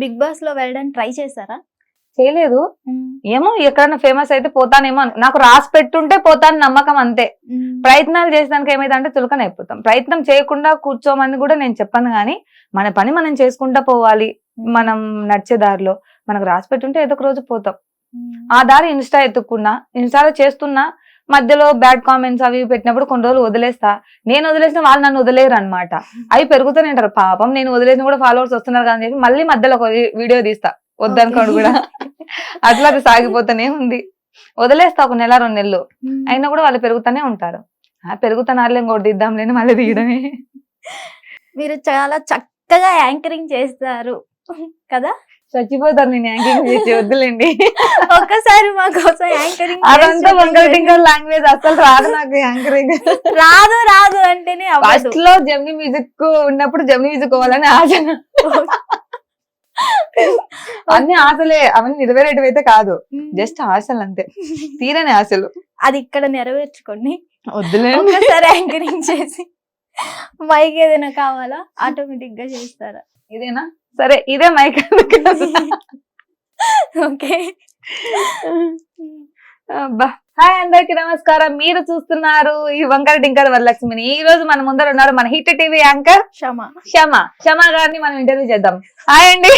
Big బాస్లో వెళ్ళడానికి try చేశారా? చేయలేదు. ఏమో ఎక్కడైనా ఫేమస్ అయితే పోతానేమో నాకు రాసి పెట్టుంటే పోతాను నమ్మకం అంతే. ప్రయత్నాలు చేసేదానికి ఏమైతే అంటే చులకన అయిపోతాం. ప్రయత్నం చేయకుండా కూర్చోమని కూడా నేను చెప్పాను కానీ మన పని మనం చేసుకుంటా పోవాలి మనం నడిచే దారిలో. మనకు రాసి పెట్టుంటే ఏదో ఒక రోజు పోతాం. ఆ దారి ఇన్స్టా ఎత్తుక్కున్నా ఇన్స్టాలో చేస్తున్నా మధ్యలో బ్యాడ్ కామెంట్స్ అవి పెట్టినప్పుడు కొన్ని రోజులు వదిలేస్తా. నేను వదిలేసిన వాళ్ళు నన్ను వదిలేరు అనమాట అవి పెరుగుతూనే ఉంటారు. పాపం నేను వదిలేసిన కూడా ఫాలోవర్స్ వస్తున్నారు కదా అని చెప్పి మళ్ళీ మధ్యలో ఒక వీడియో తీస్తా. వద్దనుకోండి కూడా. అట్లా అది సాగిపోతూనే ఉంది. వదిలేస్తా ఒక నెల రెండు నెలలు. అయినా కూడా వాళ్ళు పెరుగుతూనే ఉంటారు. ఆ పెరుగుతున్నారు ఇంకోటి దిద్దాం లేని మళ్ళీ తీయడమే. మీరు చాలా చక్కగా యాంకరింగ్ చేస్తారు. కదా? చచ్చిపోతారు నేను చేసి వద్దులేండి. ఒక్కసారి మా కోసం యాంకరింగ్ అదంతా టింకర్ లాంగ్వేజ్ అసలు రాదు నాకు యాంకరింగ్. రాదు రాదు అంటేనే ఫస్ట్లో జమ్ని మ్యూజిక్ ఉన్నప్పుడు జమ్ని మ్యూజిక్ పోవాలని ఆశ. అన్ని ఆశలే అవన్నీ నెరవేరేటివి అయితే కాదు జస్ట్ ఆశలు అంతే తీరని ఆశలు. అది ఇక్కడ నెరవేర్చుకోండి. వద్దులే ఒక్కసారి యాంకరింగ్ చేసి మైక్ ఏదైనా కావాలా? ఆటోమేటిక్గా చేస్తారా? ఇదేనా సరే ఇదే మైక్ ఓకే. హాయ్ అందరికి నమస్కారం. మీరు చూస్తున్నారు ఈ వంకర టింకర్ వరలక్ష్మిని. ఈ రోజు మన ముందర ఉన్నారు మన హిట్ టీవీ యాంకర్ క్షమ. క్షమ. క్షమ గారిని మనం ఇంటర్వ్యూ చేద్దాం. హాయ్ అండి.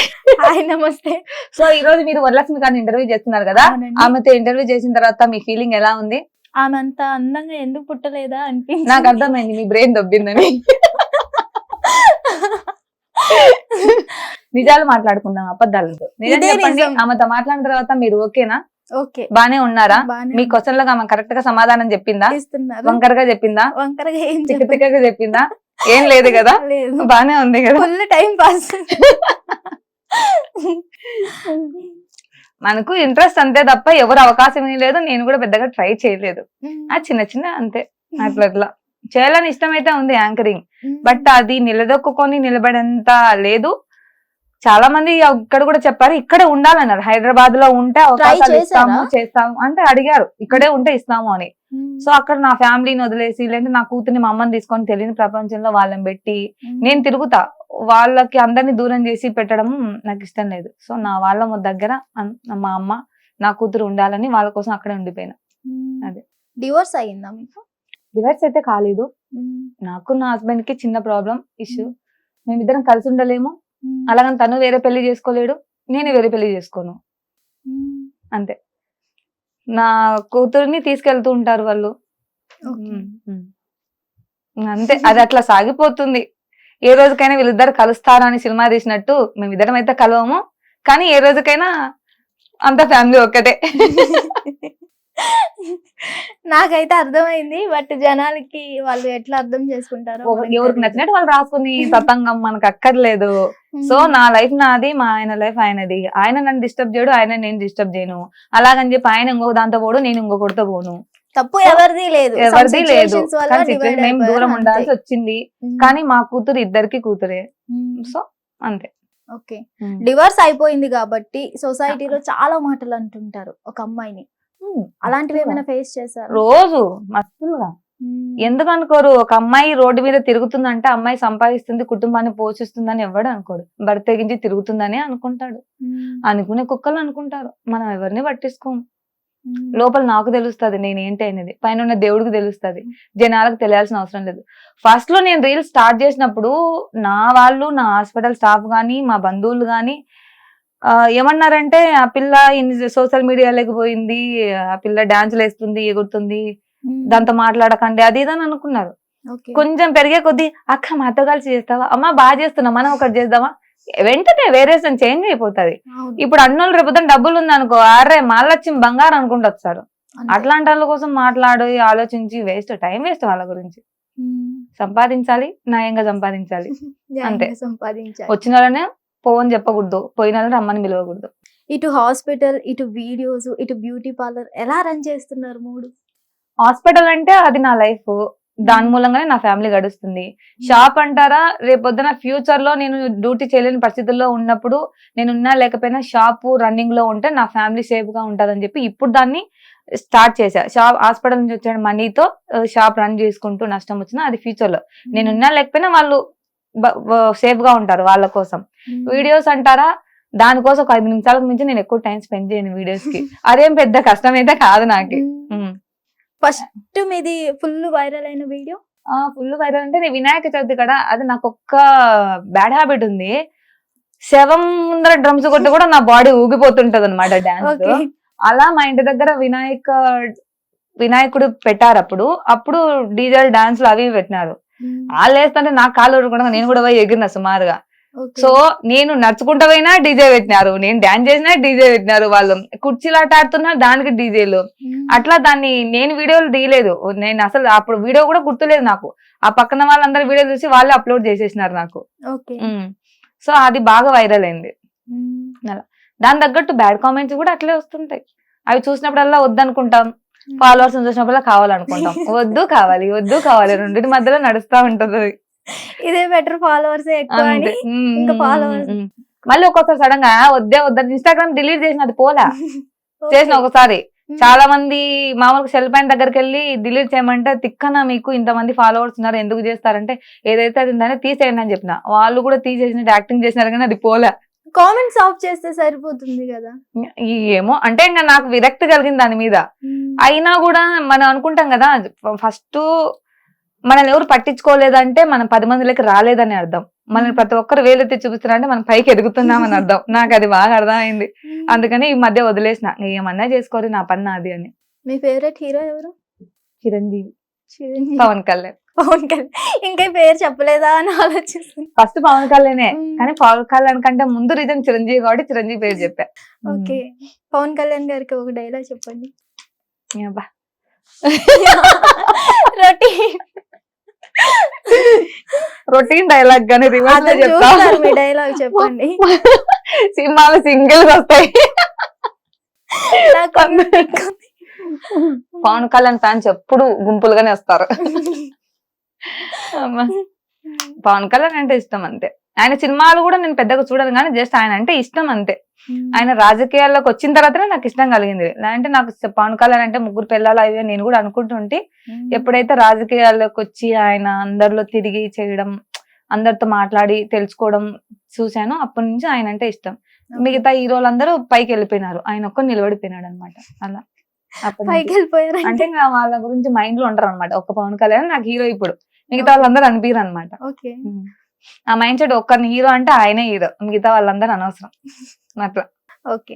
హాయ్ నమస్తే. సో ఈ రోజు మీరు వరలక్ష్మి గారిని ఇంటర్వ్యూ చేస్తున్నారు కదా. ఆమెతో ఇంటర్వ్యూ చేసిన తర్వాత మీ ఫీలింగ్ ఎలా ఉంది? ఆమె అంత అందంగా ఎందుకు పుట్టలేదా అనిపించింది. నాకు అర్థమైంది మీ బ్రెయిన్ దొబ్బిందని. నిజాలు మాట్లాడుకుందాం అబద్ధాలతో నిజం ఇదే చెప్పండి నిజం. ఆమెతో మాట్లాడిన తర్వాత మీరు ఓకేనా? ఓకే. బానే ఉన్నారా? బానే మీ క్వశ్చన్లకు ఆమె కరెక్ట్గా సమాధానం చెప్పిందా? ఇస్తున్నారు. వంకరగా చెప్పిందా? వంకరగా ఏం చెప్పిందా? ఏం లేదు కదా? లేదు. బానే ఉంది కదా? Full time pass. మనకు ఇంట్రెస్ట్ అంతే తప్ప ఎవరు అవకాశం ఏమీ లేదు. నేను కూడా పెద్దగా ట్రై చేయలేదు. ఆ చిన్న చిన్న అంతే. అట్లా అట్లా. చేయాలని ఇష్టం అయితే ఉంది యాంకరింగ్. బట్ అది నిలదొక్కుని నిలబడేంత లేదు. చాలా మంది ఇక్కడ కూడా చెప్పారు ఇక్కడే ఉండాలన్నారు. హైదరాబాద్లో ఉంటే అవకాశాలు? ఇస్తాము చేస్తాము అంటే అడిగారు. ఇక్కడే ఉంటే ఇస్తాము అని. సో అక్కడ నా ఫ్యామిలీని వదిలేసి లేదంటే నా కూతుర్ని మా అమ్మని తీసుకొని తెలియని ప్రపంచంలో వాళ్ళని పెట్టి నేను తిరుగుతా. వాళ్ళకి అందరిని దూరం చేసి పెట్టడం నాకు ఇష్టం లేదు. సో నా వాళ్ళ దగ్గర మా అమ్మ నా కూతురు ఉండాలని వాళ్ళ కోసం అక్కడే ఉండిపోయినా. అదే. డివోర్స్ అయ్యిందా మీకు? డివైస్ అయితే కాలేదు. నాకు నా హస్బెండ్కి చిన్న ప్రాబ్లం ఇష్యూ మేమిద్దరం కలిసి ఉండలేము. అలాగని తను వేరే పెళ్ళి చేసుకోలేడు నేను వేరే పెళ్ళి చేసుకోను. అంతే. నా కూతుర్ని తీసుకెళ్తూ ఉంటారు వాళ్ళు. అంతే అది అట్లా సాగిపోతుంది. ఏ రోజుకైనా వీళ్ళిద్దరు కలుస్తారు అని సినిమా తీసినట్టు మేమిద్దరం అయితే కలవము. కానీ ఏ రోజుకైనా అంత ఫ్యామిలీ ఒక్కటే. నాకైతే అర్థమైంది బట్ జనాలకి వాళ్ళు ఎట్లా అర్థం చేసుకుంటారో ఎవరికి. నచ్చినట్టు వాళ్ళు రాసుకుని తతంగం మనకు అక్కర్లేదు. సో నా లైఫ్ నాది మా ఆయన లైఫ్ ఆయనది. ఆయన నన్ను డిస్టర్బ్ చేయడు ఆయన నేను డిస్టర్బ్ చేయను. అలాగని చెప్పి ఆయన ఇంకొక దాంతో పోడు నేను ఇంకొకటితో పోను. తప్పు ఎవరిది లేదు. ఎవరిది లేదు. మేము దూరం. ఉండాల్సి వచ్చింది. కానీ మా కూతురు ఇద్దరికి కూతురే. సో అంతే. ఓకే. డివోర్స్ అయిపోయింది కాబట్టి సొసైటీలో చాలా మాటలు అంటుంటారు ఒక అమ్మాయిని. అలాంటివి ఏమైనా ఫేస్ చేశారు? రోజు మస్తులుగా ఎందుకు అనుకోరు ఒక అమ్మాయి రోడ్డు మీద తిరుగుతుందంటే అమ్మాయి సంపాదిస్తుంది కుటుంబాన్ని పోషిస్తుందని ఎవడు అనుకోడు. భర్త తెగించి తిరుగుతుందని అనుకుంటాడు. అనుకునే కుక్కలు అనుకుంటారు. మనం ఎవరిని పట్టించుకోము. లోపల నాకు తెలుస్తుంది నేను ఏంటి అనేది. పైన ఉన్న దేవుడికి తెలుస్తుంది. జనాలకు తెలియాల్సిన అవసరం లేదు. ఫస్ట్లో నేను రీల్ స్టార్ట్ చేసినప్పుడు నా వాళ్ళు నా హాస్పిటల్ స్టాఫ్ గానీ మా బంధువులు గానీ ఆ, ఏమన్నారంటే ఆ పిల్ల ఇన్ని సోషల్ మీడియాలోకి పోయింది ఆ పిల్ల డాన్సులు వేస్తుంది ఎగురుతుంది దాంతో మాట్లాడకండి అది ఇదని అనుకున్నారు. కొంచెం పెరిగే కొద్దీ అక్క మాతో కలిసి చేస్తావా? అమ్మ బాగా చేస్తున్నా మనం ఒకటి చేద్దామా? వెంటనే వేరేషన్ చేంజ్ అయిపోతది. ఇప్పుడు అన్నోళ్ళు రేపు డబ్బులు ఉంది అనుకో అరే మళ్ళొచ్చి బంగారం అనుకుంటూ వస్తారు అట్లాంటి వాళ్ళ కోసం మాట్లాడి ఆలోచించి వేస్ట్ టైం వేస్ట్ వాళ్ళ గురించి. సంపాదించాలి న్యాయంగా సంపాదించాలి. అంతే. సంపాదించాలి. వచ్చిన వాళ్ళనే పోవని చెప్పకూడదు. పోయిన రమ్మని పిలవకూడదు. ఇటు హాస్పిటల్ ఇటు వీడియోస్ ఇటు బ్యూటీ పార్లర్ ఎలా రన్ చేస్తున్నారు మూడు? హాస్పిటల్ అంటే అది నా లైఫ్. దాని మూలంగానే నా ఫ్యామిలీ గడుస్తుంది. షాప్ అంటారా? రేపొద్దున ఫ్యూచర్లో నేను డ్యూటీ చేయలేని పరిస్థితుల్లో ఉన్నప్పుడు నేను ఉన్నా లేకపోయినా షాప్ రన్నింగ్లో ఉంటే నా ఫ్యామిలీ సేఫ్గా ఉంటదని చెప్పి ఇప్పుడు దాన్ని స్టార్ట్ చేశా. షాప్ హాస్పిటల్ నుంచి వచ్చే మనీతో షాప్ రన్ చేసుకుంటూ నష్టం వచ్చినా అది ఫ్యూచర్లో నేను ఉన్నా లేకపోయినా వాళ్ళు సేఫ్గా ఉంటారు వాళ్ళ కోసం. వీడియోస్ అంటారా? దానికోసం ఒక ఐదు నిమిషాలకు మించి నేను ఎక్కువ టైం స్పెండ్ చేయను వీడియోస్కి అదేం పెద్ద కష్టం అయితే కాదు నాకు. ఫస్ట్ మీది ఫుల్ వైరల్ అయిన వీడియో? ఫుల్ వైరల్ అంటే నేను వినాయక చవితి కదా అది నాకు ఒక్క బ్యాడ్ హ్యాబిట్ ఉంది. శవం ముందర డ్రమ్స్ కొట్టి కూడా నా బాడీ ఊగిపోతుంటది అనమాట డాన్స్ అలా మా ఇంటి దగ్గర వినాయక వినాయకుడు పెట్టారు అప్పుడు. అప్పుడు డీజే డాన్స్ అవి పెట్టినారు. వాళ్ళు వేస్తుంటే నాకు కాలు ఊరుకుండా నేను కూడా పోయి ఎగిరిన సుమారుగా. సో నేను నడుచుకుంటా పోయినా డీజే పెట్టినారు. నేను డాన్స్ చేసినా డీజే పెట్టినారు వాళ్ళు. కుర్చీలాట ఆడుతున్నా దానికి డీజేలు. అట్లా దాన్ని నేను వీడియోలు తీయలేదు. నేను అసలు అప్పుడు వీడియో కూడా గుర్తులేదు నాకు. ఆ పక్కన వాళ్ళందరూ వీడియో చూసి వాళ్ళే అప్లోడ్ చేసేసినారు నాకు. సో అది బాగా వైరల్ అయింది. దాని తగ్గట్టు బ్యాడ్ కామెంట్స్ కూడా అట్లే వస్తుంటాయి. అవి చూసినప్పుడల్లా వద్దనుకుంటాం. ఫాలోవర్స్ చూసినప్పుడల్లా కావాలనుకుంటాం. వద్దు కావాలి వద్దు కావాలి రెండింటి మధ్యలో నడుస్తా ఉంటది. ఇదే బెటర్ ఫాలోవర్స్ ఇంకా. ఉమ్, ఉమ్. మళ్ళీ ఒక్కొక్కసారి సడన్గా "ఆ, వద్దే వద్దని ఇన్స్టాగ్రామ్ డిలీట్ చేసిన అది పోలా. చేసిన ఒకసారి. చాలా మంది మామూలుగా సెల్ పాయింట్ దగ్గరికి వెళ్ళి డిలీట్ చేయమంటే తిక్కన మీకు? ఇంతమంది ఫాలోవర్స్ ఉన్నారు ఎందుకు చేస్తారంటే ఏదైతే అది ఉందని తీసేయండి అని చెప్పిన. వాళ్ళు కూడా తీసేసినట్టు యాక్టింగ్ చేసినారు కానీ అది పోలే. కామెంట్స్ ఆఫ్ చేస్తే సరిపోతుంది కదా. ఏమో అంటే ఇంకా నాకు విరక్తి కలిగింది దాని మీద. అయినా కూడా మనం అనుకుంటాం కదా ఫస్ట్ మనల్ని ఎవరు పట్టించుకోలేదంటే మనం పది మందిలోకి రాలేదని అర్థం. మనల్ని ప్రతి ఒక్కరు వేలెత్తి చూపిస్తున్నారంటే మనం పైకి ఎదుగుతున్నామని అర్థం. నాకు అది బాగా అర్థమైంది. అందుకని ఈ మధ్య వదిలేసిన. ఏమన్నా చేసుకోరు నా పని నాది అని. మీ ఫేవరెట్ హీరో ఎవరు? చిరంజీవి. పవన్ కళ్యాణ్. పవన్ కళ్యాణ్. ఇంకా పేరు చెప్పలేదా అని ఆలోచిస్తుంది ఫస్ట్ పవన్ కళ్యాణే. కానీ పవన్ కళ్యాణ్ కంటే ముందు రీజన్ చిరంజీవి కాబట్టి చిరంజీవి పేరు చెప్పా. ఓకే. పవన్ కళ్యాణ్ గారికి ఒక డైలాగ్ చెప్పండి. రొటీన్ రొటీన్ డైలాగ్ గానీ రివర్స్లో అతను చెప్తా. చూస్తారు మీ డైలాగ్ చెప్పండి. సినిమాలు సింగిల్ వస్తాయి. నాకు. పవన్ కళ్యాణ్ ఫ్యాన్స్ ఎప్పుడు గుంపులుగానే వస్తారు. పవన్ కళ్యాణ్ అంటే ఇష్టం అంతే. ఆయన సినిమాలు కూడా నేను పెద్దగా చూడను కానీ జస్ట్ ఆయన అంటే ఇష్టం అంతే. ఆయన రాజకీయాల్లోకి వచ్చిన తర్వాతనే నాకు ఇష్టం కలిగింది. అంటే నాకు పవన్ కళ్యాణ్ అంటే ముగ్గురు పిల్లలు అవి నేను కూడా అనుకుంటుంటే ఎప్పుడైతే రాజకీయాల్లోకి వచ్చి ఆయన అందరిలో తిరిగి చేయడం అందరితో మాట్లాడి తెలుసుకోవడం చూశానో అప్పటి నుంచి ఆయన అంటే ఇష్టం. మిగతా హీరోలందరూ పైకి వెళ్ళిపోయినారు. ఆయన ఒక్క నిలబడిపోయినాడు అనమాట అలా. పైకి. వెళ్ళిపోయారు అంటే ఇంకా వాళ్ళ గురించి మైండ్లో ఉంటారు అనమాట ఒక్క పవన్ కళ్యాణ్ నాకు హీరో ఇప్పుడు. మిగతా వాళ్ళందరూ అనిపించరు అనమాట ఓకే ఆ మైండ్ సెట్ ఒక్కరిని హీరో అంటే ఆయనే హీరో మిగతా వాళ్ళందరూ అనవసరం. అట్లా. ఓకే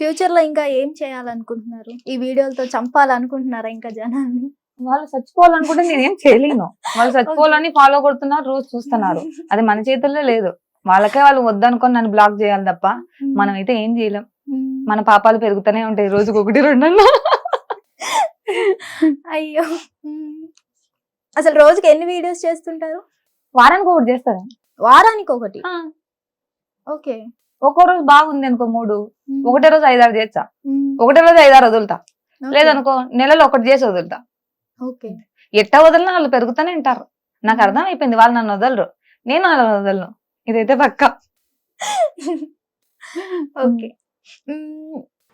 ఫ్యూచర్లో ఇంకా ఏం చేయాలనుకుంటున్నారు? ఈ వీడియోలతో చంపాలనుకుంటున్నారా ఇంకా జనాన్ని వాళ్ళు చచ్చిపోవాలనుకుంటే నేనేం చేయలేను. వాళ్ళు చచ్చిపోవాలని ఫాలో కొడుతున్నారు రోజు చూస్తున్నారు. అది మన చేతుల్లో లేదు. వాళ్ళకే వాళ్ళు వద్దనుకొని నన్ను బ్లాక్ చేయాలి తప్ప మనం అయితే ఏం చేయలేం. మ్మ్. మన పాపాలు పెరుగుతూనే ఉంటాయి రోజుకి ఒకటి రెండు అయ్యో. అసలు రోజుకి ఎన్ని వీడియోస్ చేస్తుంటారు? వారానికి ఒకటి చేస్తారు. వారానికి ఒకటి? ఓకే. ఒక్కో రోజు బాగుంది అనుకో మూడు. ఒకటే రోజు ఐదారు చేస్తా. ఒకటే రోజు ఐదారు వదులుతా. లేదనుకో నెలలో ఒకటి చేసి వదులుతా. ఓకే. ఎట్ట వదిలినా వాళ్ళు పెరుగుతూనే ఉంటారు. నాకు అర్థం అయిపోయింది వాళ్ళు నన్ను వదలరు. నేను వాళ్ళని వదలను. ఇదైతే పక్క. ఓకే.